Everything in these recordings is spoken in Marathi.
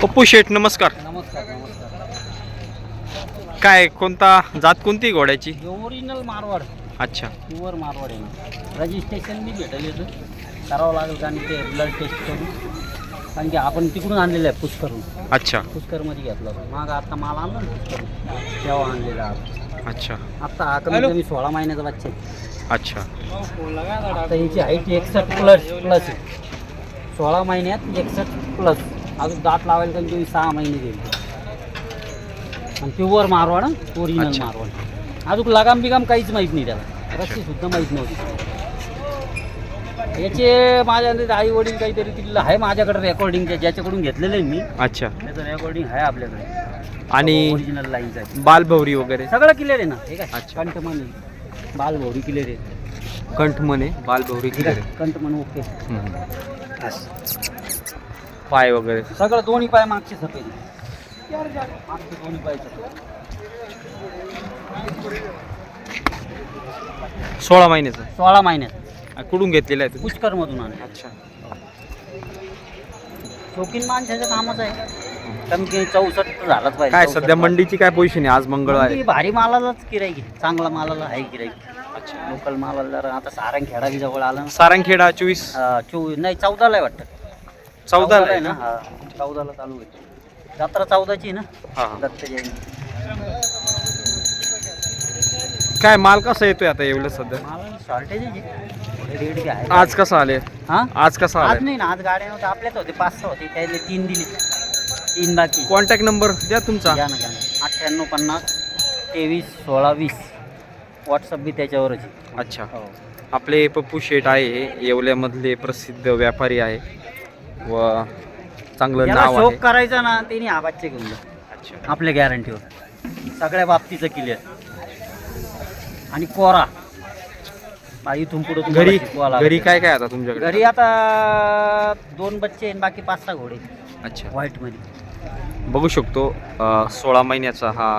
पप्पू शेठ नमस्कार. नमस्कार नमस्कार. काय कोणता जात कोणती घोड्याची? ओरिजिनल मारवाड. अच्छा. प्युअर मारवाड आहे. ना रजिस्ट्रेशन बी भेटेल येतं करावं लागेल कारण ते ब्लड टेस्ट करून. कारण की आपण तिकडून आणलेलं आहे पुष्करून. अच्छा. पुष्करमध्ये घेतलं मग आता माल आणला ना पुष्करून. तेव्हा आणलेला अच्छा. आत्ता हा कमी कमी सोळा महिन्याचा बच्चा आहे. अच्छा. आता याची हाईट एकसष्ट प्लस प्लस आहे. सोळा महिन्यात एकसष्ट प्लस अजून दात लावायला कमी कमी सहा महिने देईल. आणि प्युअर मारवाड ओरिजिनल अच्छा. मारवाड. अजून लगाम बिगाम काहीच माहीत नाही त्याला. रस्सी सुद्धा माहीत नव्हती. याचे माझ्या आई वडील काहीतरी तिथलं आहे माझ्याकडे रेकॉर्डिंग ज्याच्याकडून घेतलेलं आहे मी. अच्छा. त्याचं रेकॉर्डिंग आहे आपल्याकडे. आणि ओरिजिनल बालभौरी वगैरे? सगळं क्लिअर आहे ना? हे काय? अच्छा. कंठमन क्लिअर आहे. कंठमने बालभौरी ठीक आहे. कंठमन ओके पाय वगैरे? सगळं दोन्ही पाय मागचे सफेद. आहे. मागचे दोन्ही पाय सफेद. सोळा महिन्याचं? सोळा महिन्यात आ, कुठून घेतलेलं आहे पुष्कर मधून आले. अच्छा. शौकीन माणसाचं कामच आहे. कमी चौसष्ट झालाच पाहिजे. काय 64. सध्या मंडीची काय पोझिशन आहे? आज मंगळवार भारी मालालाच गिराईक आहे. चांगला मालाला आहे गिराईक अच्छा. लोकल मालाला जरा आता सारंग खेळा बी जवळ आला ना. सारंगखेडा चोवीस? अं, चोवीस. नाही चौदाला आहे वाटतं. चौदाला आहे ना? हा चौदाला चालू आहे. जत्रा चौदाची आहे ना? हा हा. दत्त जयंती. काय माल कसा येतोय आता एवढं सध्या? माल शॉर्टेज आहे. रेट आज कसा आले हा? आज कसा आज नाही ना आज गाड्या नव्हत्या. आपल्याच होते. पाच सहा होते. त्यातले तीन दिली. तीन बाकी कॉन्टॅक्ट नंबर द्या तुमचा. घ्या ना घ्या ना. अठ्ठ्याण्णव पन्नास तेवीस सोळा वीस. व्हॉट्सअप बी त्याच्यावरच आहे. अच्छा. हो. आपले पप्पू शेठ आहे येवल्यामधले प्रसिद्ध व्यापारी आहे. व चांगलं नाव शोक आहे. करायचा ना त्यांनी बच्चे घेऊन जा. अच्छा. आपल्या गॅरंटीवर सगळ्या बाबतीचं क्लिअर आणि कोरा. बा, इथून पुढे घरी घरी काय काय आता तुमच्याकडे? घरी आता दोन बच्चे आणि बाकी पाच सहा घोडे. अच्छा. व्हाईटमध्ये. बघू शकतो सोळा महिन्याचा हा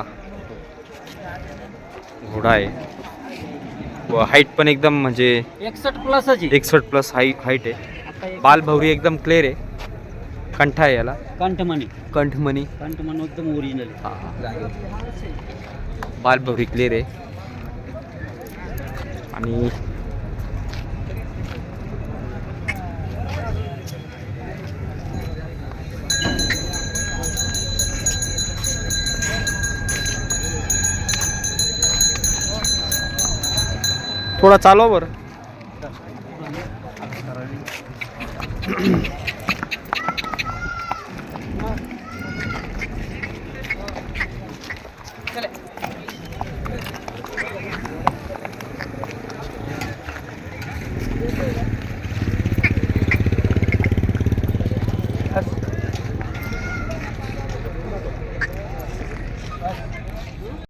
घोडा आहे. व हाईट पण एकदम म्हणजे एकसष्ट प्लसच आहे. एकसष्ट प्लस हाई हाईट आहे. बालभौरी एकदम क्लिअर आहे. कंठा आहे याला. कंठमणी. कंठमणी. कंठमणी एकदम ओरिजिनल हा, बालभौरी क्लिअर आहे. आणि थोडा चालवा बरं Yes.